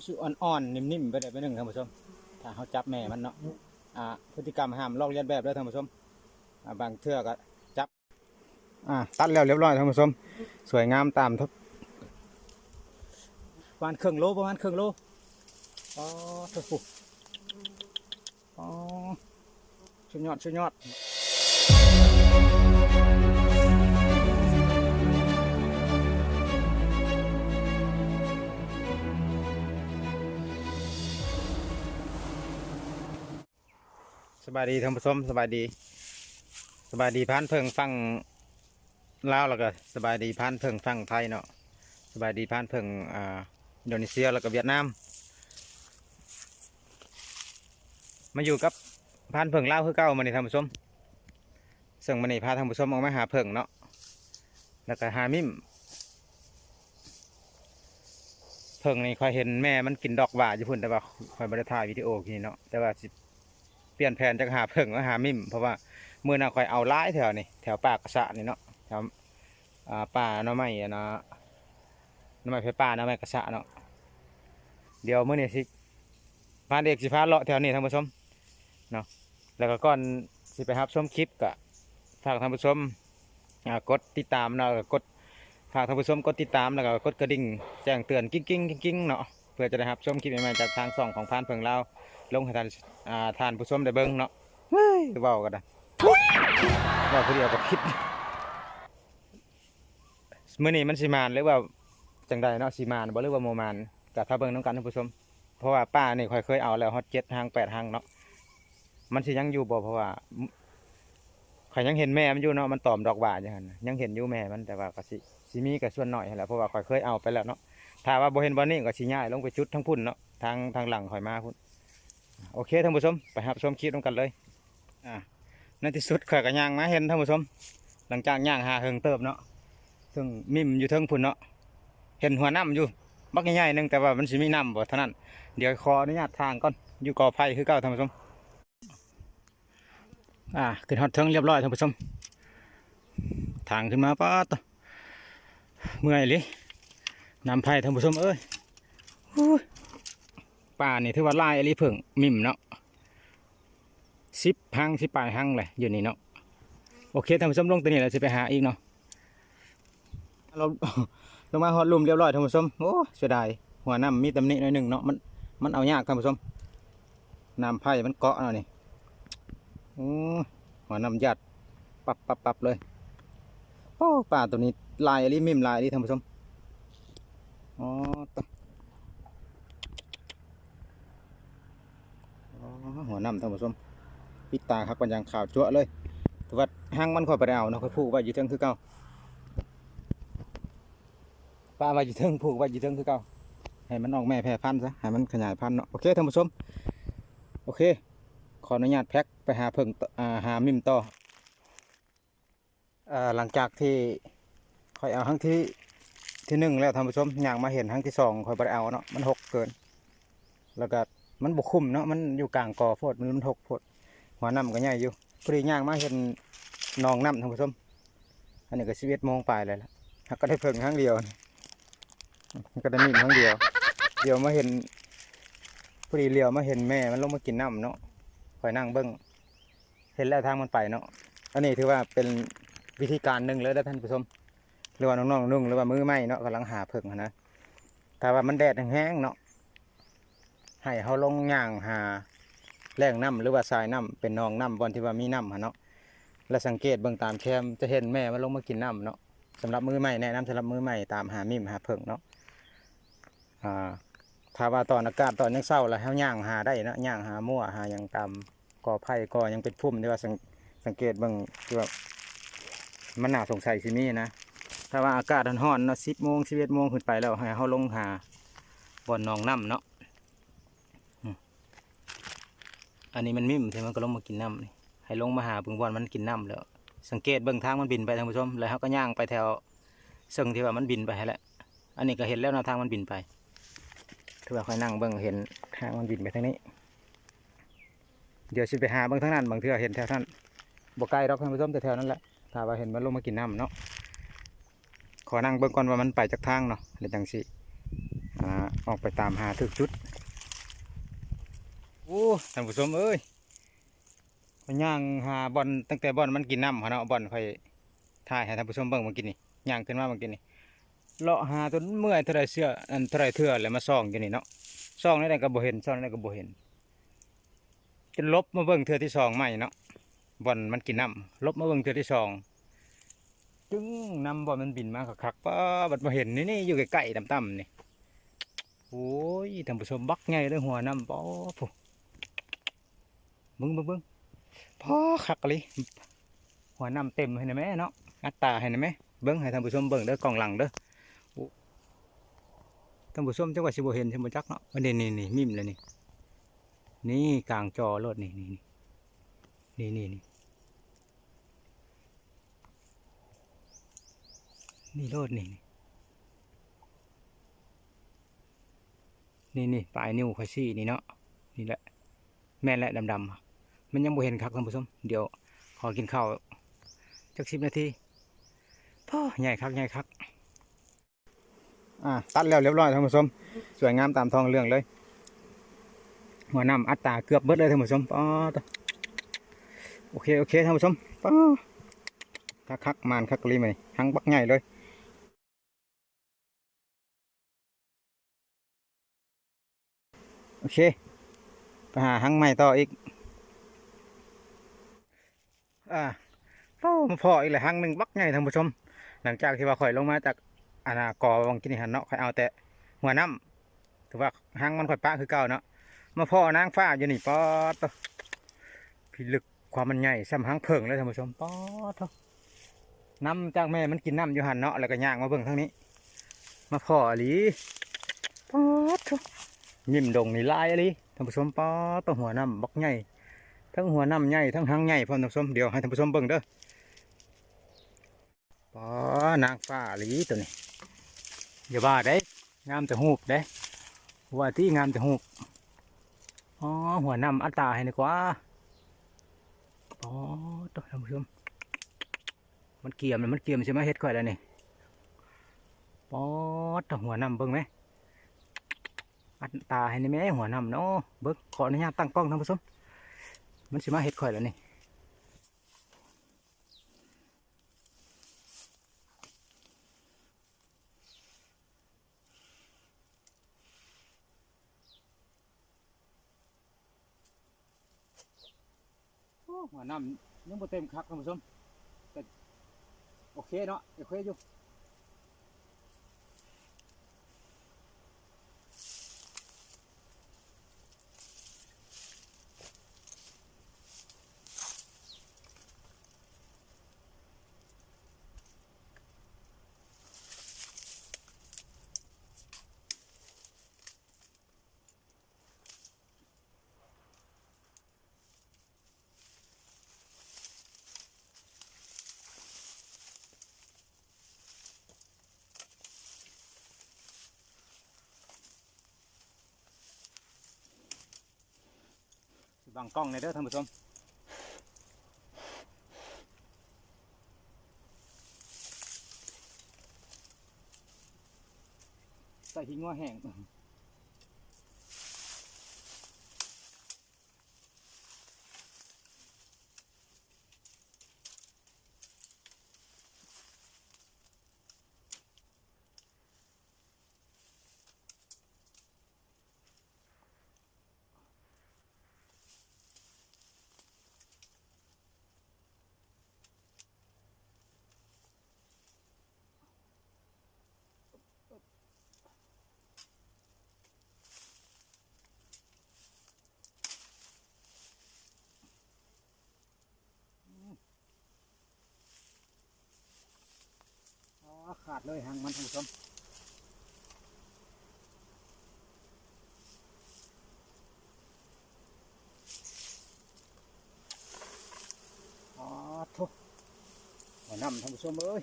มันสิอ่อนๆนิ่มๆไปได้ไปหนึ่งท่านผู้ชม ถ้าเขาจับแม่มันเนาะอ่าพฤติกรรมห้ามลอกเลียนแบบเด้ท่านผู้ชมอ่าบางเทื่อก็จับอ่าตัดแล้วเรียบร้อยท่านผู้ชม สวยงามตามทุกประมาณครึ่งโลประมาณครึ่งโลอ๋อทุกอ๋อสุดยอดสุดยอด บายดีท่านผู้ชมสบายดี สบายดีพานเพิงฟังลาวแล้วก็สบายดีพานเพิงฟังไทยเนาะสบายดีพานเพิงอ่าอินโดนีเซียแล้วก็เวียดนามมาอยู่กับพานเพิงลาวคือเก่ามาในท่านผู้ชมซึ่งมาในพาท่านผู้ชมออกมาหาเพิงเนาะแล้วก็หามิมเพิงนี่คอยเห็นแม่มันกินดอกหว่าอยู่พุ่นแต่ว่าคอยบริถ่ายวิดีโอทีเนาะแต่ว่าสิ ปลี่ยนแผนจากหาเพิ่งมาหามิ่มเพราะว่าเมื่อน่ะคอยเอาร้ายแถวนี่แถวป่ากระสะนี่เนาะแถวป่าน้อไม้เนาะน้อไม้ไฟป่าน้อไม้กระสะเนาะเดี๋ยวเมื่อนี้สิพาเด็กสิพาเลาะแถวนี้ท่านผู้ชมเนาะแล้วก็ก่อนสิไปรับชมคลิปก็ฝากท่านผู้ชมกดติดตามเนาะแล้วก็กดฝากท่านผู้ชมกดติดตามแล้วก็กดกระดิ่งแจ้งเตือนกิ้งกิ้งกิ้งเนาะเพื่อจะได้รับชมคลิปใหม่ๆจากทางช่องของพานเพิงเรา ลงให้ท่านอ่าทานผู้ชมได้เบิ่งเนาะเฮ้ยเว้ากันนะเว้าผู้เดียวกับพิษมื้อนี้มันสิมานหรือว่าจังใดเนาะสิมานบ่หรือว่าโมมานก็ถ้าเบิ่งนํกันท่านผู้ชมเพราะว่าป้านี่ค่อยเคยเอาแล้วฮอต7หาง8หางเนาะมันสิยังอยู่บ่เพราะว่าข่อยยังเห็นแม่มันอยู่เนาะมันตอมดอกหว่าจังซั่นน่ะยังเห็นอยู่แม่มันแต่ว่าก็สิสิมีก็ส่วนน้อยหั่นแหละเพราะว่าข่อยเคยเอาไปแล้วเนาะถ้าว่าบ่เห็นบ่นี่ก็สิย้ายลงไปจุดทั้งพุ่นเนาะทางทางหลังข่อยมาพุ่น โอเคท่านผู้ชมไปรับชมคลิปกันเลยอ่าในที่สุดข่อยก็ย่างมาเห็นท่านผู้ชม หลังจากย่างหาเฮิงเติบเนาะซึ่งมิมอยู่เทิงพุ่นเนาะเห็นหัวน้ำอยู่บักใหญ่ๆหนึงแต่ว่ามันสิมีน้ำบ่เท่านั้น เดี๋ยวขออนุญาตทางก่อนอยู่กอไผ่คือเก่าท่านผู้ชมอ่าขึ้นฮอดเทิงเรียบร้อยท่านผู้ชม ทางขึ้นมาป๊าดต่อเมื่อยเลยน้ำไผ่ท่านผู้ชมเอ้ยอู้ย ป่านี่ถือว่าลายอลีเพิ่งมิมเนาะสิบหังสิบปลายหังเลยอยู่นี่เนาะโอเคท่านผู้ชมลงตัวนี้เราจะไปหาอีกเนาะเราลงมาหอดหลุมเรียบร้อยท่านผู้ชมโอ้เสียดายหัวน้ำมีตำหนิหน่อยหนึ่งเนาะมันมันเอายากท่านผู้ชมน้ำไผ่มันเกาะเนาะนี่โอ้ยหัวน้ำยัดปับปับปับเลยโอ้ป่าตัวนี้ลายอลีมิมลายอหลีท่านผู้ชมอ๋อตะ อ๋อ หัวน้ำท่านผู้ชมปิดตาครับปัญญางข่าวจั่วเลยแต่ว่าห้างมันค่อยไปเอาเนาะค่อยผูกไว้อยู่เทิงคือเก่าป้าไว้อยู่เทิงผูกไว้อยู่เทิงคือเก่าให้มันออกแม่แพร่พันธุ์ซะให้มันขยายพันธุ์เนาะโอเคท่านผู้ชมโอเค ขออนุญาตแพ็คไปหาเพิ่งหามิมต่ออหลังจากที่ค่อยเอาครั้งที่ที่หนึ่งแล้วท่านผู้ชมอย่างมาเห็นครั้งที่สองค่อยไปเอาเนาะมันหกเกิน แล้วก็ มันบกคุ้มเนาะมันอยู่กลางกอโพดมันมันหกโพดหัวน้ำก็ใหญ่อยู่พอดีย่างมาเห็นนองน้ำท่านผู้ชมอันนี้ก็สิบเอ็ดโมงปลายเลยละก็ได้เพิ่งครั้งเดียวก็ได้มีครั้งเดียว เดียวมาเห็นพอดีเลี้ยวมาเห็นแม่มันลงมากินน้ำเนาะคอยนั่งเบิ้งเห็นแล้วทางมันไปเนาะอันนี้ถือว่าเป็นวิธีการหนึ่งเลยนะท่านผู้ชมหรือว่าน้องๆนุ่งหรือว่ามือใหม่เนาะกำลังหาเพิ่งนะถ้าว่ามันแดดแห้งเนาะ ให้เขาลงย่างหาแรงน้ำหรือว่าสายน้ำเป็นนองน้ำบอนที่ว่ามีน้ำหะเนาะและสังเกตเบื้องตามแคมจะเห็นแม่มันลงมากินน้ำเนาะสำหรับมือใหม่แนะนำสำหรับมือใหม่ตามหามิมหาเพิงเนาะอ่าถ้าว่าตอนอากาศตอนยังเศร้าแล้วเขาย่างหาได้เนาะย่างหามั่วหาอย่างตามกอไผ่กอยังเป็นพุ่มที่ว่าสังสังเกตเบื้องที่ว่ามันหนาสงสัยสิมีนะถ้าว่าอากาศร้อนๆเนาะสิบโมงสิบเอ็ดโมงขึ้นไปแล้วให้เขาลงหาบอนนองน้ำเนาะ อันนี้มันมิ่มใช่มันก็ลงมากินน้ำนี่ให้ลงมาหาเบิ่งบอลมันกินน้ำแล้วสังเกตเบิ่งทางมันบินไปท่านผู้ชมแล้วเขาก็ย่างไปแถวเซึ่งที่ว่ามันบินไปให้แหละอันนี้ก็เห็นแล้วนะทางมันบินไปถือว่าค่อยนั่งเบิ่งเห็นทางมันบินไปทางนี้ เดี๋ยวสิไปหาเบิ่งทางนั้นบางเทื่อเห็นแถวนั้นบ่ไกลดอกท่านผู้ชมแต่แถวนั้นแหละถ้าว่าเห็นมันลงมากินน้ำเนาะขอนั่งเบิ่งก่อนว่ามันไปจากทางเนาะเดี๋ยวจังสิออกไปตามหาถึกจุด โอ้ท่านผู้ชมเอ้ยย่างหาบอลตั้งแต่บอลมันกินน้ำเขาเนาะบอลค่อยถ่ายให้ท่านผู้ชมเบิ่งเมื่อกี้นี่ย่างขึ้นมาเมื่อกี้นี่เลาะหาจนเมื่อยเท่าไรเสื้ออันเท่าไรเถื่อแล้วมาซ่องอยู่นี่เนาะซ่องนี่ได้ก็บ่เห็นซ่องนี่ได้ก็บ่เห็นจนลบมาเบิ่งเทื่อที่สองใหม่เนาะบอลมันกินน้ำลบมาเบิ่งเทื่อที่สองจึงนำบอลมันบินมาคักๆป้าบัดมาเห็นนี่นี่อยู่ใกล้ๆต่ำๆนี่โอ้ยท่านผู้ชมบักไงเลยหัวน้ำป้อผู้ มึงมึงมึงพ่อคักเลยหัวน้ำเต็มเห็นไหมเนาะอัตตาเห็นไหมเบิ้งให้ท่านผู้ชมเบิ้งเด้อกล่องหลังเด้อท่านผู้ชมจังหวัดสิบเห็นสิบจักเนาะวันนี้นี่นี่มิมเลยนี่นี่กลางจอรถนี่นี่นี่นี่นี่นี่โลดนี่นี่นี่ปลายนิ้วคอยซี่นี่เนาะนี่แหละแม่นแหละดำๆอะ มันยังบ่เห็นครับท่านผู้ชมเดี๋ยวขอกินข้าวจักสิบนาทีพ่อใหญ่คักใหญ่คักอ่าตัดแล้วเรียบร้อยท่านผู้ชมสวยงามตามทองเรื่องเลย หัวน้ำอัตราเกือบเบิดเลยท่านผู้ชมป้อโอเคโอเคท่านผู้ชมป้อคักคักมานคักกะลีไหมหังบักใหญ่เลยโอเคไปหาหังใหม่ต่ออีก อ่าโอ้มาพออีกเลยหังหนึ่งบักใหญ่ท่านผู้ชม หลังจากที่ว่าข่อยลงมาจากอนนากอวังกินหันเนาะข่อยเอาแต่หัวน้ำถือว่าหังมันข่อยปะคือเก่าเนาะมาพ่อนางฟ้าอยู่นี่ป๊อดโตพิลึกความมันใหญ่ซ้ำหังเพิงเลยท่านผู้ชมป๊อดโตน้ำจากแม่มันกินน้ำอยู่หันเนาะแล้วก็ย่างมาเบิ่งทางนี้ มาพ่อหลีป๊อดโตยิ้มดงนี่ลายอะไรท่านผู้ชมป้อต้อหัวน้ำบักใหญ่ ทั้งหัวน้ำใหญ่ทั้งหางใหญ่พร้อมท่านผู้ชมเดี๋ยวให้ท่านผู้ชมเบิ่งเด้อป้อนางฟ้าหลีตัวนี้อย่าว่าได้งามแต่หูบได้ว่าที่งามแต่หูบอ๋อหัวน้ำอัตตาให้ดีกว่าป้อตัวท่านผู้ชมมันเกี่ยมเลยมันเกี่ยมใช่ไหมเฮ็ดค่อยแล้วนี่ป้อตัวหัวน้ำเบิ่งไหมอัดตาให้ในแม่หัวน้ำเนาะเบิกขออนุญาตตั้งกล้องท่านผู้ชม มันสิมาเห็ดข่อยแล้วนี่หัวน้ำยังบ่เต็มคักท่านผู้ชมแต่โอเคเนาะโอเคอยู่ บังกล้องในเด้อท่านผู้ชมใส่หิ้งว่าแห้ง ดเลยหางมันท่านผู้ชมอ๋อทุกหัวน้ำท่านผู้ชมเอ้ย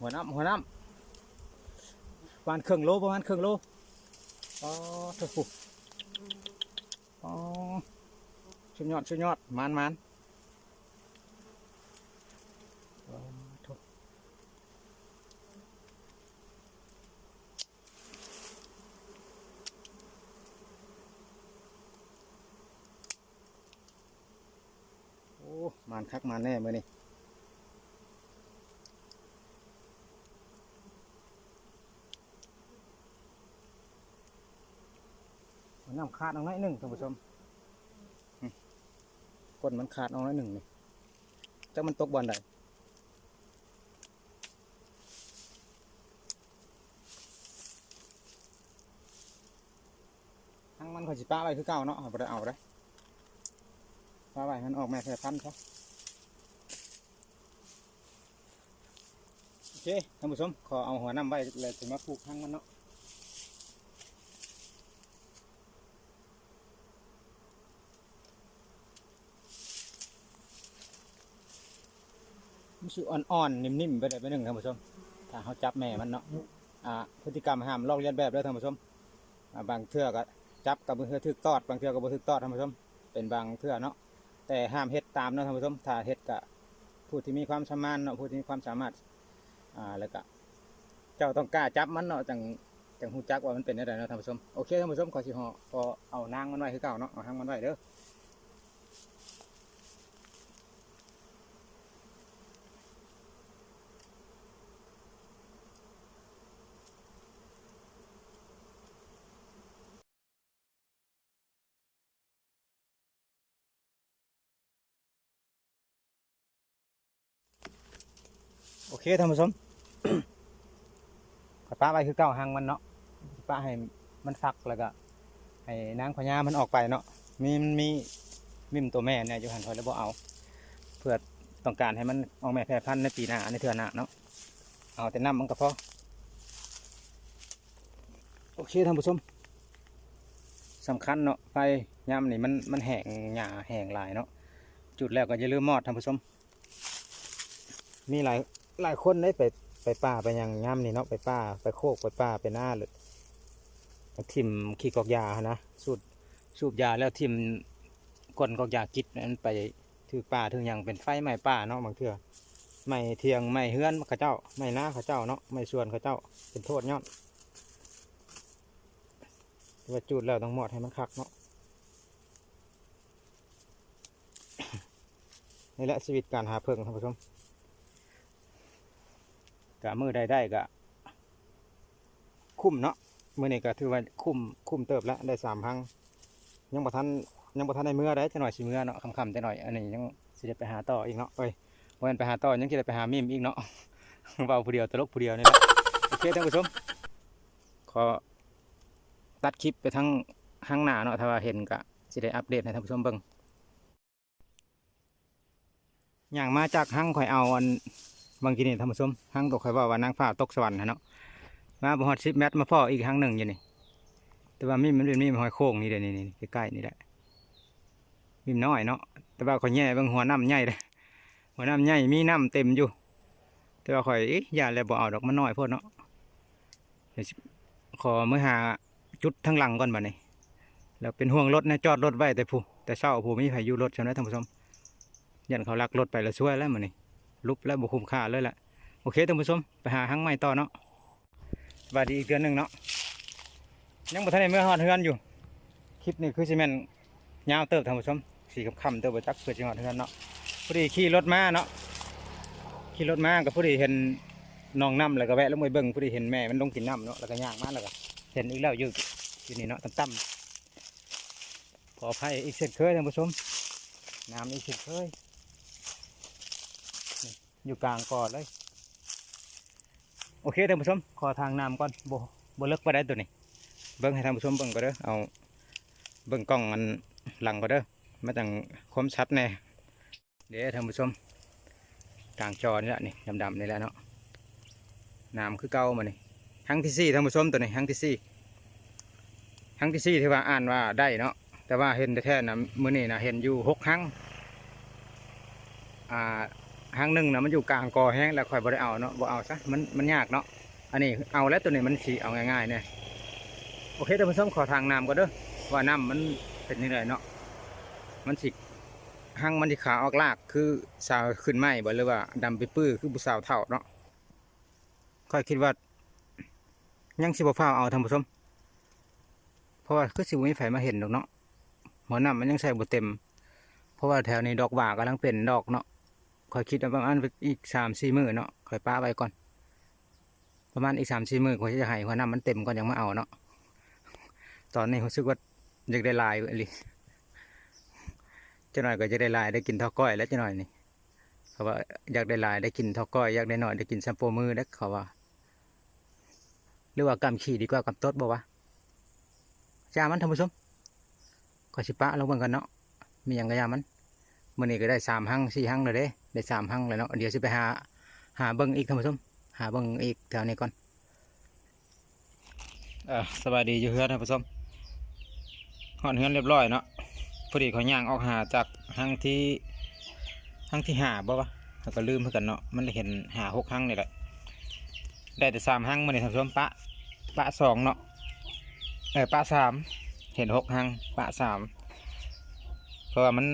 หัวน้ำหัวน้ำประมาณครึ่งโลประมาณครึ่งโลอ๋อทุกผู้อ๋อชุดยอดชุดยอดมันมันอ๋อทุก มันคักมันแน่มือนี้น้ำขาดเอาหน่อยหนึ่งท่านผู้ชมก้นมันขาดเอาหน่อยหนึ่งนี่จักมันตกบอลใดทั้งมันขอยสิป้าไว้คือเก่าเนาะเอาไปเอาได้ป้าไว้มันออกแม่แค่พันซะโอ เคท่านผู้ชมขอเอาหัวน้ำไว้เลยถึงมาปลูกทั้งมันเนาะมันสิอ่อนๆนิ่มๆไปได้ไปหนึ่งท่านผู้ชม ถ้าเขาจับแม่มันเนาะอ่าพฤติกรรมห้ามลอกเลียนแบบเด้อท่านผู้ชมบางเทื่อก็จับกับบางเทื่อถึกตอดบางเทื่อก็บ่ถึกตอดท่านผู้ชมเป็นบางเทื่อเนาะแต่ห้ามเฮ็ดตามเนาะท่านผู้ชมถ้าเฮ็ดก็ผู้ที่มีความชำนาญเนาะผู้ที่มีความสามารถ อ่าแล้วก็เจ้าต้องกล้าจับมันเนาะจังจังฮู้จักว่ามันเป็นอะไรเนาะท่านผู้ชมโอเคท่านผู้ชมขอสิห่อขอเอานางมันไว้คือเก่าเนาะเอาหางมันไว้เด้อโอเคท่านผู้ชม ก็ป้าไว้คือเก้าหางมันเนาะป้าให้มันฟักแล้วก็ให้นางพญามันออกไปเนาะมีมันมีมิมตัวแม่เนี่ยอยู่หันถอยแล้วบ่เอาเพื่อต้องการให้มันออกแม่แพร่พันธุ์ในปีหน้าในเทือหน้าเนาะเอาแต่น้ำมันก็พอโอเคท่านผู้ชมสำคัญเนาะไฟยามนี่มันมันแห้งหญ้าแห้งหลายเนาะจุดแล้วก็อย่าลืมมอดท่านผู้ชมมีหลายหลายคนได้ไป ไปป่าไปยังย่ำนี่เนาะไปป่าไปโคกไปป่าไปหน้าเลยทิมขี้กอกยานะสูบสูบยาแล้วทิมก้นกอกยากิดนั้นไปถือป่าถือยังเป็นไฟไหม้ป่าเนาะบางเทื่อไม่เทียงไม่เฮือนเขาเจ้าไม่หน้าเขาเจ้าเนาะไม่ส่วนเขาเจ้าเป็นโทษยอดว่าจุดแล้วต้องหมอดให้มันคักเนาะนี่แหละชีวิตการหาเพิงท่านผู้ชม กะมือใดได้กะคุ้มเนาะมือนี้ก็ถือว่าคุ้มคุ้มเติบแล้วได้สามพังยังบ่ทันยังบ่ทันได้เมื่อได้จะหน่อยสิเมื่อเนาะคำๆจะหน่อยอันนี้ยังสิได้ไปหาต่ออีกเนาะเอ้ยวันไปหาต่อยังสิได้ไปหามิมอีกเนาะเบาผู้เดียวตลกผู้เดียวนี่แหละโอเคท่านผู้ชมขอตัดคลิปไปทั้งข้างหน้าเนาะถ้าว่าเห็นกะสิได้อัปเดตให้ท่านผู้ชมเบิ่งอย่างมาจากห้างข่อยเอาอัน บางทีนี่ท่านผู้ชมห้างตกใคอยว่าว่านางฟ้าตกสวรรค์นะเนาะมาบฮอดสิบเมตรมาพ่ออีกห้างหนึ่งอยู่นี่แต่ว่ามีมันเป็นมีหอยโค้งนี่เดี๋ยวนี่นี่ใกล้ๆนี่แหละมีน้อยเนาะแต่ว่าข่อยแย่บางหัวน้ำใหญ่เลยหัวน้ำใหญ่มีน้ำเต็มอยู่ แต่ว่าข่อยอย่าแล้วบ่เอาดอกมันน้อยโพดเนาะขอมือหาจุดทั้งหลังก่อนบัดนี้แล้วเป็นห่วงรถนะจอดรถไว้แต่ผู้แต่เช้าผู้มีพายุรถใช่ไหมท่านผู้ชมยันเขาลักรถไปแล้วช่วยแล้วมันนี่ ลุบแล้วบุคุมค่าเลยแหละโอเคท่านผู้ชมไปหาหังใหม่ต่อเนาะสวัสดีอีกเดือนหนึ่งเนาะยังบ่ทันได้เมื่อฮอดเฮือนอยู่ คลิปนี้คือสิแม่นยาวเติบท่านผู้ชมสีคำๆเติบบ่จักเพื่อสิฮอดเฮือนเนาะพอดีขี่รถมาเนาะขี่รถมาก็พอดีเห็นน้องน้ำแล้วก็แวะแลงไปเบิ่งพอดีเห็นแม่มันลงกินน้ำเนาะแล้วก็ย่างมาแล้วก็เห็นอีกแล้วอยู่อยู่นี่เนาะต่ำๆขออภัยอีกเช่นเคยท่านผู้ชมน้ำอีกเช่นเคย อยู่กลางก่อนเลย โอเคท่านผู้ชม ขอทางน้ำก่อนโบโบเลิกไปได้ตัวนี้ เบิ้งให้ท่านผู้ชมเบิ้งก็เด้อเอาเบิ้งกล้องอันหลังก็เด้อไมาตั้งคมชัดแน่เดี๋ยวท่านผู้ชมกลางจอนี่แหละนี่ดำๆนี่แหละเนาะน้ำคือเก่ามานี่ครั้งที่สี่ท่านผู้ชมตัวนี้ครั้งที่สี่ครั้งที่สี่ที่ว่าอ่านว่าได้เนาะแต่ว่าเห็นแท้ๆนะมื้อนี้นะเห็นอยู่หกครั้งอ่า หางหนึ่งนะมันอยู่กลางกอแห้งแล้วค่อยบ่ได้เอาเนาะบ่เอาซะมันมันยากเนาะอันนี้เอาแล้วตัวนี้มันสีเอาง่ายๆเนี่ยโอเคท่านผู้ชมขอทางน้ำก็เด้อว่าน้ำมันเป็นยังไงเนาะมันสิหางมันสิขาวออกลากคือสาวขึ้นไหมบ่หรือว่าดำไปปื้อคือผู้สาวเท่าเนาะค่อยคิดว่า ยังสิบ่ฟ้าเอาท่านผู้ชมเพราะว่าคือสิบ่มีไผมาเห็นดอกเนาะหัวน้ำมันยังใส่บ่เต็ม เพราะว่าแถวนี้ดอกหว่ากำลังเป็นดอกเนาะ คอยคิดประมาณอีกสามสี่มือเนาะคอยป้าไว้ก่อน ประมาณอีกสามสี่มือคอยจะให้หัวน้ำมันเต็มก่อนยังมาเอาเนาะตอนนี้รู้สึกว่าอยากได้ลายเลิจะหน่อยก็จะได้ลายได้กินท่าก้อยแล้วจะหน่อยนี่เขาว่าอยากได้ลายได้กินท่าก้อยอยากได้หน่อยได้กินแชมพูมือได้อเขาว่าหรือว่ากำขี่ดีกว่ากำต้ดบอกว่าจ้ามันท่านผู้ชมก็สิปะลงเบิ่งกันเนาะมีอย่างกระยามันมื่อนี้ก็ได้สามหังสี่หังเลยเด้ ได้สามหังเลยเนาะเดี๋ยวสิไปหาหาเบิ่งอีกท่านผู้ชมหาเบิ่งอีกแถวนี้ก่อนอสบายดีอยู่เฮือนท่านผู้ชมหอนเฮือนเรียบร้อยเนาะพอดีเขาย่างออกหาจากหังที่หังที่หาบ่วะเขาก็ลืมเพื่อกันเนาะมันเลยเห็นหาหกหังนี่แหละได้แต่สามหังมื่อนี้ท่านผู้ชมปะปะสองเนาะเออปะสามเห็นหกหังปะสามเพราะว่ามัน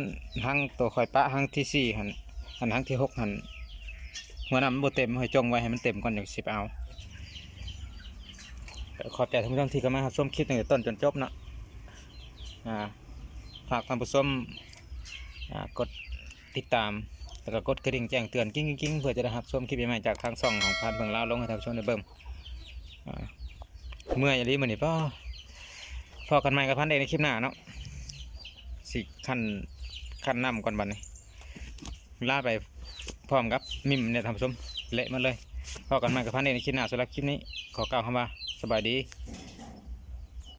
หังตัวคอยปะหังที่สี่หัน หันหังที่หกหันหัวน้ามันบเต็มให้จงไว้ให้มันเต็มก่อนอย่างสิบเอาขอบใจท่านผู้ชมที่เข้ามารับชมคลิปตั้งแต่ต้นจนจบเนาะฝากท่านผู้ชมกดติดตาม แล้วก็กดกระดิ่งแจ้งเตือนกิ้งกิ้งๆเพื่อจะได้รับชมคลิปใหม่ๆจากทางช่องของพานเบิ่งลาวลงให้ท่านผู้ชมได้เบิ่งอ่าเมื่ออย่างนี้มือนี่ป้อพอกันใหม่กับพันเดในคลิปหน้าเนาะสิขั้นขั้นน้ำก่อนบัดนี้ ลาไปพร้อมกับมิมเนี่ยทำสมเละมาเลยพอกันมากับพันเอกในคลิปหน้าสำหรับคลิปนี้ขอกล่าวคำว่าสบายดี